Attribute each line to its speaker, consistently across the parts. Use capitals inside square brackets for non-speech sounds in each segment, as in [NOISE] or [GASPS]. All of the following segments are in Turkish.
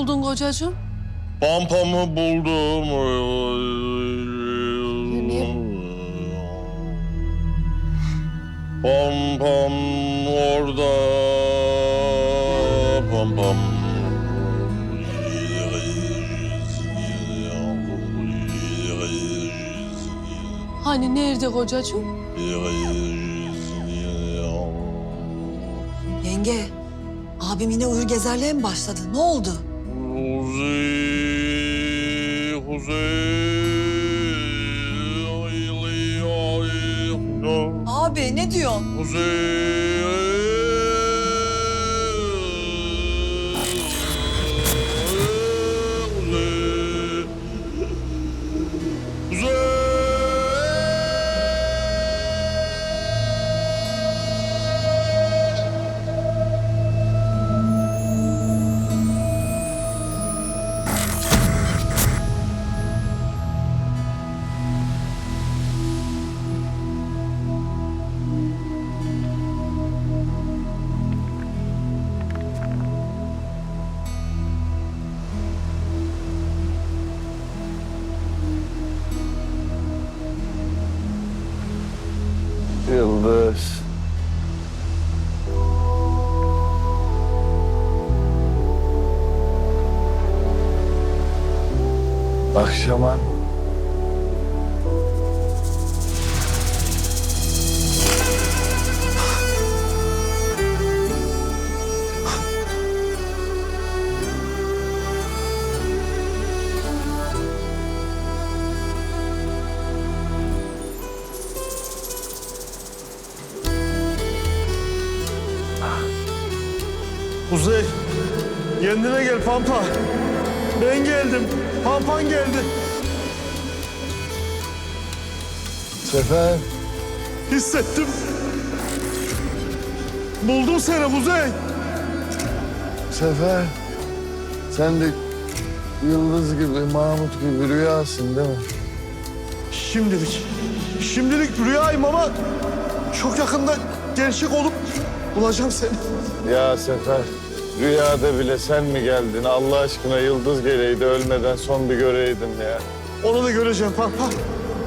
Speaker 1: buldun kocacığım?
Speaker 2: Pampamı buldum. Pam pam orada. Pam pam.
Speaker 1: Hani nerede kocacığım?
Speaker 3: Yenge, abim yine uyur gezerliğe mi başladı? Ne oldu? Abi ne diyorsun?
Speaker 2: Akşama
Speaker 4: Kuzey, kendine gel Pampa. Ben geldim, Pampan geldi.
Speaker 2: Sefer.
Speaker 4: Hissettim. Buldum seni Kuzey.
Speaker 2: Sefer. Sen de Yıldız gibi, Mahmut gibi rüyasın değil mi?
Speaker 4: Şimdilik, şimdilik rüyayım ama çok yakında gerçek olup bulacağım seni.
Speaker 2: Ya Sefer, rüyada bile sen mi geldin? Allah aşkına Yıldız geleydi, ölmeden son bir göreydim ya.
Speaker 4: Onu da göreceğim Pampa.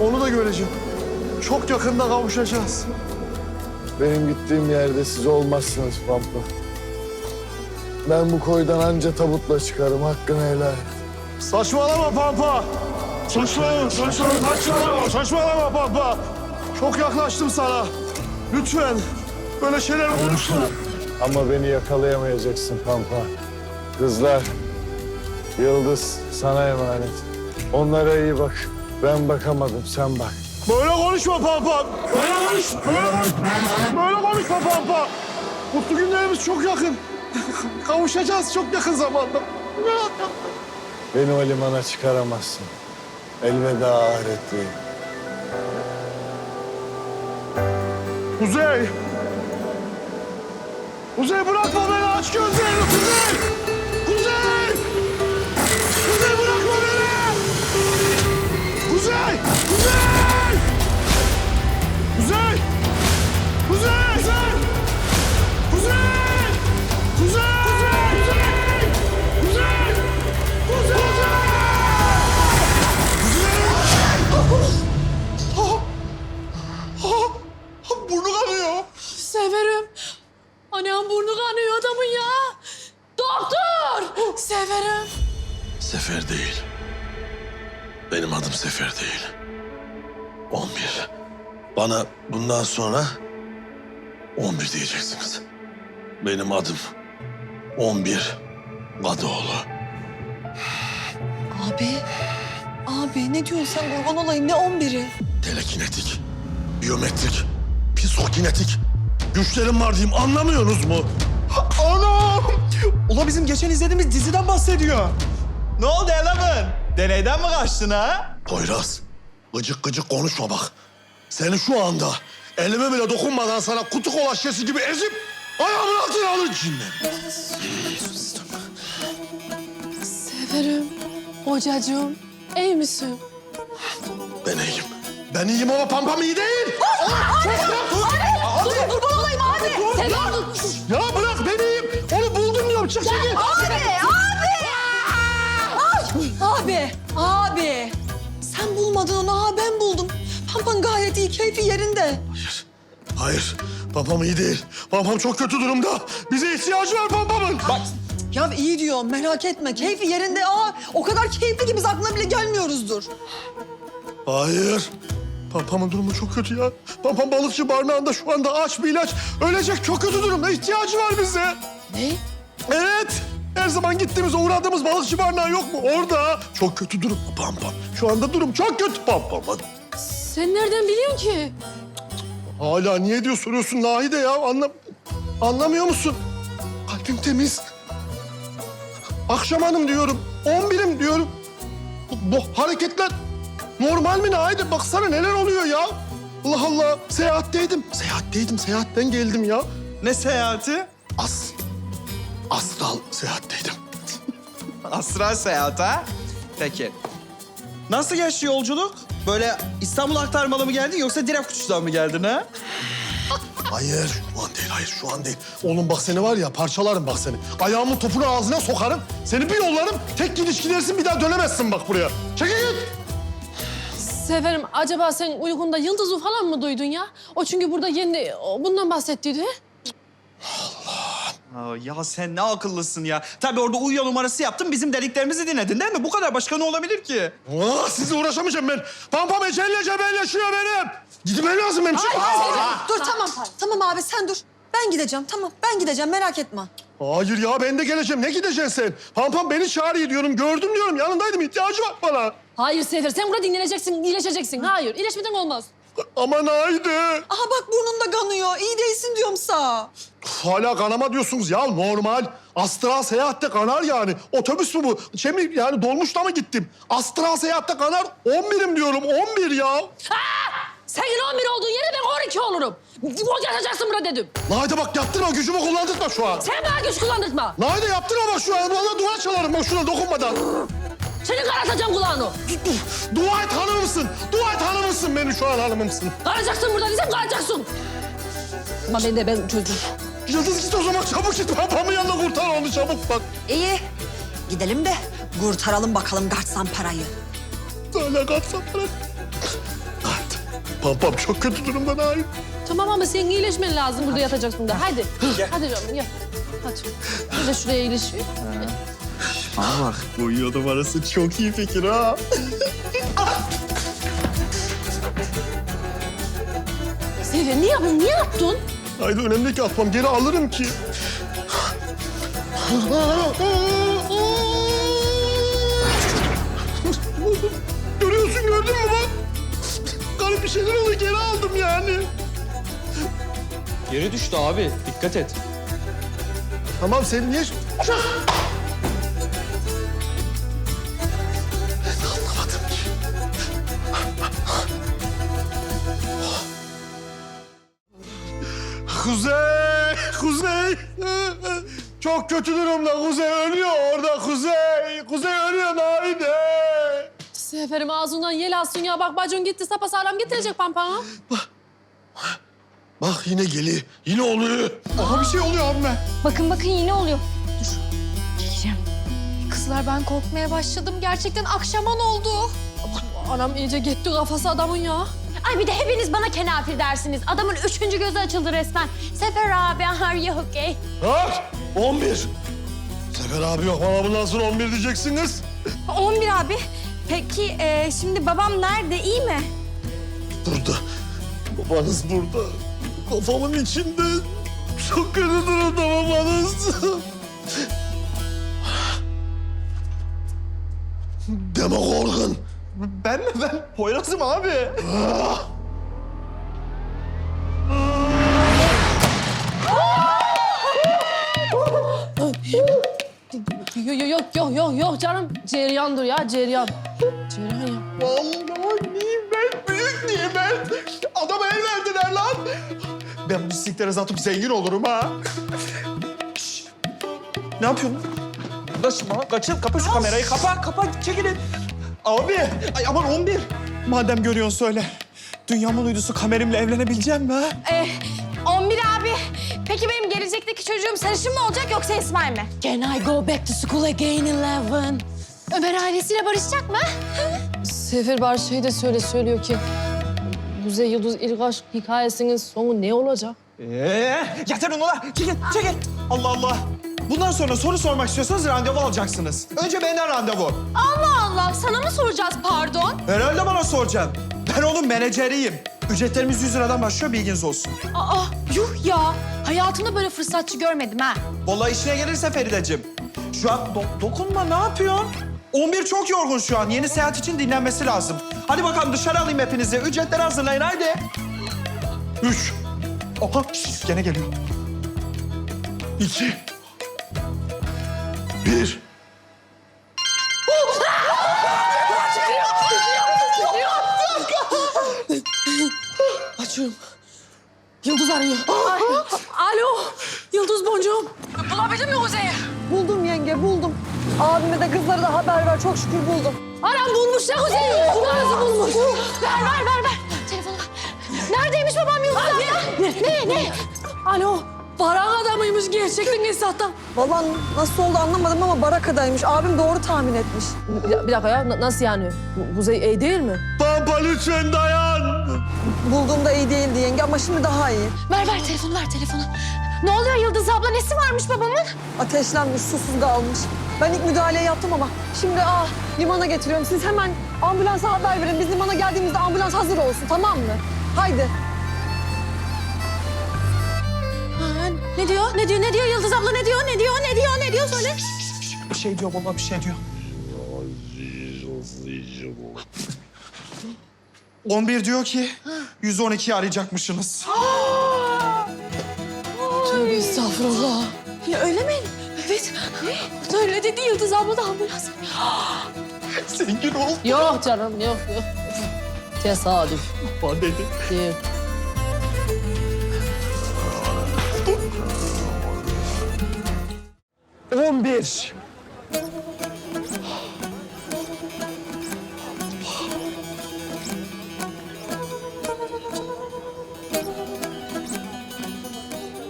Speaker 4: Onu da göreceğim. Çok yakında kavuşacağız.
Speaker 2: Benim gittiğim yerde siz olmazsınız Pampa. Ben bu koydan anca tabutla çıkarım, hakkını helal et.
Speaker 4: Saçmalama Pampa. Saçmalama, saçmalama, saçmalama, saçmalama Pampa. Çok yaklaştım sana. Lütfen böyle şeyler konuşma.
Speaker 2: Ama beni yakalayamayacaksın Pampa. Kızlar, Yıldız sana emanet. Onlara iyi bak. Ben bakamadım, sen bak.
Speaker 4: Böyle konuşma Pampa. Böyle konuş, böyle konuş. Böyle konuşma Pampa. Mutlu günlerimiz çok yakın. [LAUGHS] Kavuşacağız çok yakın zamanda.
Speaker 2: Beni o limana çıkaramazsın. Elveda ahirette.
Speaker 4: Kuzey. Kuzey bırakma beni aç gözlerini Kuzey. Kuzey.
Speaker 1: Severim.
Speaker 5: Sefer değil. Benim adım Sefer değil. 11. Bana bundan sonra 11 diyeceksiniz. Benim adım 11 Kadıoğlu.
Speaker 3: Abi, abi ne diyorsun sen kurban olayım ne on biri?
Speaker 5: Telekinetik, biyometrik, psikokinetik. Güçlerim var diyeyim anlamıyorsunuz mu?
Speaker 6: Ula bizim geçen izlediğimiz diziden bahsediyor. Ne oldu Eleven? Deneyden mi kaçtın ha?
Speaker 5: Poyraz, gıcık gıcık konuşma bak. Seni şu anda elime bile dokunmadan sana kutu kola şişesi gibi ezip ayağımın altına alır içinden.
Speaker 1: Severim. Kocacığım. iyi misin?
Speaker 5: Ben iyiyim. Ben iyiyim ama pampam iyi değil.
Speaker 1: Dur kurban olayım abi. Sen
Speaker 4: Ya bırak beni iyiyim. Onu buldum diyorum. Çık çekil.
Speaker 3: Abi, abi!
Speaker 7: Abi, abi. Sen bulmadın onu, ha ben buldum. Pampan gayet iyi, keyfi yerinde.
Speaker 4: Hayır. Pampam iyi değil. Pampam çok kötü durumda. Bize ihtiyacı var Pampam'ın.
Speaker 6: Bak
Speaker 7: Ya iyi diyorum, merak etme. Keyfi yerinde. Aa, o kadar keyifli ki biz aklına bile gelmiyoruzdur.
Speaker 4: Hayır. Pampamın durumu çok kötü ya. Pampam balıkçı barınağında şu anda aç bir ilaç. Ölecek çok kötü durumda. İhtiyacı var bize.
Speaker 1: Ne?
Speaker 4: Evet. Her zaman gittiğimiz, uğradığımız balıkçı barınağı yok mu? Orada. Çok kötü durum Pampam. Şu anda durum çok kötü Pampam'ın.
Speaker 1: Sen nereden biliyorsun ki?
Speaker 4: Hala niye diyor soruyorsun Nahide ya? Anlam Anlamıyor musun? Kalbim temiz. Akşam hanım diyorum. On birim diyorum. Bu, bu hareketler normal mi Nahide? Baksana neler oluyor ya. Allah Allah. Seyahatteydim. Seyahatteydim. Seyahatten geldim ya.
Speaker 6: ne seyahati?
Speaker 4: As. Astral seyahatteydim. [LAUGHS]
Speaker 6: Astral seyahat ha? Peki. Nasıl geçti yolculuk? Böyle İstanbul aktarmalı mı geldin yoksa direkt uçuştan mı geldin ha?
Speaker 4: Hayır, şu an değil, hayır şu an değil. Oğlum bak seni var ya parçalarım bak seni. Ayağımın topunu ağzına sokarım. Seni bir yollarım, tek gidiş gidersin bir daha dönemezsin bak buraya. Çekil git.
Speaker 1: Seferim acaba sen uykunda yıldızı falan mı duydun ya? O çünkü burada yeni o bundan bahsettiydi.
Speaker 6: Aa, ya sen ne akıllısın ya. Tabii orada uyuyor numarası yaptın, bizim dediklerimizi dinledin değil mi? Bu kadar başka ne olabilir ki?
Speaker 4: Aa, sizinle uğraşamayacağım ben. Pampam ecelle cebelleşiyor benim. Gitmem lazım benim. Çık.
Speaker 7: Dur tamam, tamam abi sen dur. Ben gideceğim, tamam. Ben gideceğim, merak etme.
Speaker 4: Hayır ya ben de geleceğim. Ne gideceksin sen? Pampam beni çağırıyor diyorum. Gördüm diyorum. Yanındaydım. ihtiyacı var bana.
Speaker 1: Hayır Sefer sen burada dinleneceksin, iyileşeceksin. Hayır, iyileşmeden olmaz.
Speaker 4: Aman haydi.
Speaker 7: Aha bak burnunda kanıyor. İyi değilsin diyorum.
Speaker 4: Uf, Hala kanama diyorsunuz ya normal. Astral seyahatte kanar yani. Otobüs mü bu? Şey mi yani dolmuşla mı gittim? Astral seyahatte kanar 11'im diyorum 11 ya.
Speaker 1: Senin 11 olduğun yere ben 12 olurum. Yatacaksın burada dedim.
Speaker 4: Nahide bak yaptırma gücümü kullandırma şu an.
Speaker 1: Sen bana güç kullandırma.
Speaker 4: Nahide yaptırma bak şu an. Valla duvar çalarım bak şuna dokunmadan.
Speaker 1: Senin karatacağım kulağını.
Speaker 4: Dua et hanımımsın. Dua et hanımımsın benim şu an hanımımsın.
Speaker 1: Karacaksın burada desem karacaksın. Ama ben de ben çözdüm.
Speaker 4: Yıldız git o zaman çabuk git. Pampamın yanına kurtar onu çabuk bak.
Speaker 7: İyi. Gidelim de kurtaralım bakalım kaçsan parayı.
Speaker 4: Hala kaçsam bırak. Nahide. Pampam çok kötü durumda Nahide.
Speaker 1: Tamam ama senin iyileşmen lazım burada yatacaksın da. Hadi. Hadi canım gel. Hadi. Bir de şuraya iyileş.
Speaker 6: Bana bak. Uyuyor numarası çok iyi fikir ha.
Speaker 1: Sefer niye yapıyorsun? Niye yaptın?
Speaker 4: Haydi önemli ki atmam. Geri alırım ki. Görüyorsun gördün mü bak? Garip bir şeyler oldu geri aldım yani.
Speaker 8: Yere düştü abi. Dikkat et.
Speaker 4: Tamam sen niye... [LAUGHS] Çok kötü durumda. Kuzey ölüyor orada. Kuzey! Kuzey ölüyor Naide!
Speaker 1: Seferim ağzından yel alsın ya. Bak bacın gitti sapasağlam getirecek pampana.
Speaker 4: Bak yine geliyor. Yine oluyor.
Speaker 6: Aha bir şey oluyor abime.
Speaker 9: Bakın bakın yine oluyor. Dur. Geleceğim. Kızlar ben korkmaya başladım. Gerçekten akşaman oldu.
Speaker 1: Anam iyice gitti kafası adamın ya.
Speaker 9: Ay bir de hepiniz bana kenafir dersiniz. Adamın üçüncü gözü açıldı resmen. Sefer abi are you okay?
Speaker 4: Bak! 11. Sefer abi yok. Bana bundan sonra 11 diyeceksiniz.
Speaker 9: 11 abi. Peki e, şimdi babam nerede? İyi mi?
Speaker 4: Burada. Babanız burada. Kafamın içinde. Çok kötü durumda babanız. Deme korkun.
Speaker 6: Ben mi ben? Poyraz'ım abi.
Speaker 1: Yok yok yok yok yok yok canım. Ceryandır ya ceryan. Ceryan ya.
Speaker 6: Vallahi nimet, büyük nimet. Adama el verdiler lan. Ben bu siklere satıp zengin olurum ha. Şş. Ne yapıyorsun? Kaçma, kaçın. Kapa şu kamerayı. Kapa, kapa. Çekilin. Abi, ay aman 11. Madem görüyorsun söyle. Dünyamın uydusu kamerimle evlenebileceğim mi ha?
Speaker 9: E, 11 abi. Peki benim gelecekteki çocuğum sarışın mı olacak yoksa İsmail mi?
Speaker 1: Can I go back to school again eleven?
Speaker 10: Ömer ailesiyle barışacak mı?
Speaker 1: Sefer Bar şey de söyle söylüyor ki... Kuzey Yıldız ilk aşk hikayesinin sonu ne olacak?
Speaker 6: Ee, yeter ulan. Çekil, çekil. Allah Allah. Bundan sonra soru sormak istiyorsanız randevu alacaksınız. Önce benden randevu.
Speaker 10: Allah Allah sana mı soracağız pardon?
Speaker 6: Herhalde bana soracaksın. Ben onun menajeriyim. Ücretlerimiz 100 liradan başlıyor bilginiz olsun.
Speaker 10: Aa yuh ya. Hayatımda böyle fırsatçı görmedim ha.
Speaker 6: Vallahi işine gelirse Ferideciğim. Şu an do- dokunma ne yapıyorsun? 11 çok yorgun şu an. Yeni seyahat için dinlenmesi lazım. Hadi bakalım dışarı alayım hepinizi. Ücretleri hazırlayın haydi. Üç. Oha şş, gene geliyor.
Speaker 4: İki. Bir.
Speaker 1: Açıyorum. Yıldız arıyor. Alo. Yıldız boncuğum. Bulabildin mi Kuzey'i?
Speaker 7: Buldum yenge buldum. Abime de kızlara da haber ver çok şükür buldum.
Speaker 1: Anam bulmuş ya Kuzey'i. Nasıl bulmuş?
Speaker 10: Ver ver ver ver. Telefonu ver. Neredeymiş babam Yıldız abla? Ne ne?
Speaker 1: Alo. Baran adamıymış gerçekten Esat'tan.
Speaker 7: Vallahi nasıl oldu anlamadım ama barakadaymış. Abim doğru tahmin etmiş.
Speaker 1: Bir, bir dakika ya na- nasıl yani? Bu- Kuzey iyi değil mi?
Speaker 4: Pampa lütfen dayan.
Speaker 7: Bulduğumda iyi değildi yenge ama şimdi daha iyi.
Speaker 10: Ver ver telefonu ver telefonu. Ne oluyor Yıldız abla? Nesi varmış babamın?
Speaker 7: Ateşlenmiş, susuz kalmış. Ben ilk müdahaleyi yaptım ama şimdi ah limana getiriyorum. Siz hemen ambulansa haber verin. Biz limana geldiğimizde ambulans hazır olsun tamam mı? Haydi.
Speaker 10: Ne diyor? Ne diyor? Ne diyor Yıldız abla? Ne diyor? Ne diyor? Ne diyor? Ne diyor? Söyle.
Speaker 6: Bir şey diyor vallahi bir şey diyor. 11 diyor ki 112'yi arayacakmışsınız.
Speaker 1: Tövbe estağfurullah.
Speaker 10: Ya öyle mi? Evet. Öyle dedi Yıldız abla da ambulans. [GASPS]
Speaker 6: Zengin ol.
Speaker 1: Yok canım yok yok. Tesadüf
Speaker 6: Bana dedi.
Speaker 1: değil.
Speaker 11: On bir.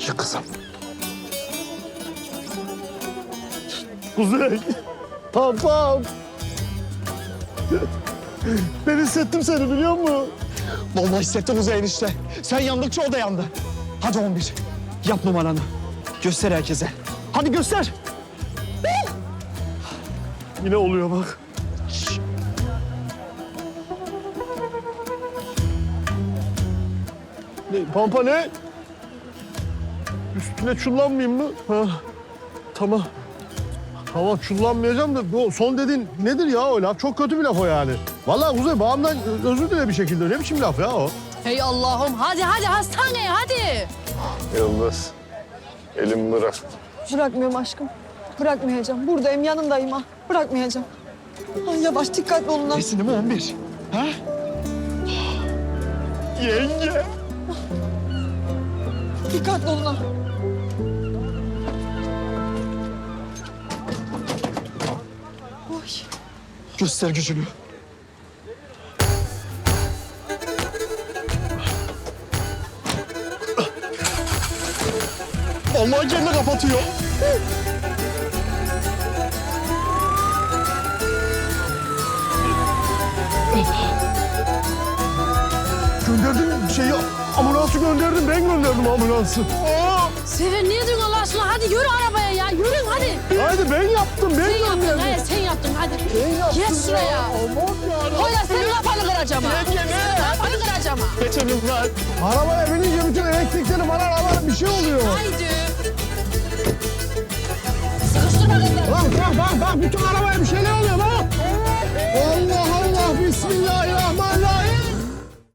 Speaker 4: Çık kızım. Kuzey. Pampam. Ben hissettim seni biliyor musun?
Speaker 11: Vallahi hissettim Kuzey enişte. Sen yandıkça o da yandı. Hadi on bir. Yap numaranı. Göster herkese. Hadi göster.
Speaker 4: Yine oluyor bak. Ne, pampa ne? Üstüne çullanmayayım mı? Ha, tamam. Tamam çullanmayacağım da bu son dediğin nedir ya o laf? Çok kötü bir laf o yani. Vallahi Kuzey bağımdan özür dile bir şekilde. Ne biçim laf ya o?
Speaker 1: Hey Allah'ım hadi hadi hastaneye hadi.
Speaker 2: Yıldız. Elimi bırak.
Speaker 7: Bırakmıyorum aşkım. Bırakmayacağım. Buradayım yanındayım ha. Bırakmayacağım. Ay yavaş dikkatli olun. ha.
Speaker 11: Kesin değil mi on bir? Ha? Yenge.
Speaker 7: Dikkatli olun. Oy.
Speaker 11: Göster gücünü. Allah kendini kapatıyor.
Speaker 4: gönderdim şeyi. Ambulansı gönderdim. Ben gönderdim ambulansı. Aa!
Speaker 1: Sefer niye diyorsun Allah aşkına? Hadi yürü arabaya ya. Yürün hadi.
Speaker 4: Hadi ben yaptım. Ben
Speaker 1: sen
Speaker 4: gönderdim. yaptın.
Speaker 1: Hayır sen yaptın. Hadi.
Speaker 4: Ben yaptım
Speaker 1: Geç şuraya.
Speaker 4: Ya. Aman ya.
Speaker 1: Hoyla senin kafanı kıracağım ha. Yenge ne? Kafanı kıracağım.
Speaker 11: Geçelim lan.
Speaker 4: Arabaya binince bütün elektrikleri falan alan bir şey oluyor.
Speaker 1: Haydi. Sıkıştırma kızları.
Speaker 4: Bak bak bak bak. Bütün arabaya bir şeyler oluyor bak. Allah Allah. Bismillahirrahmanirrahim.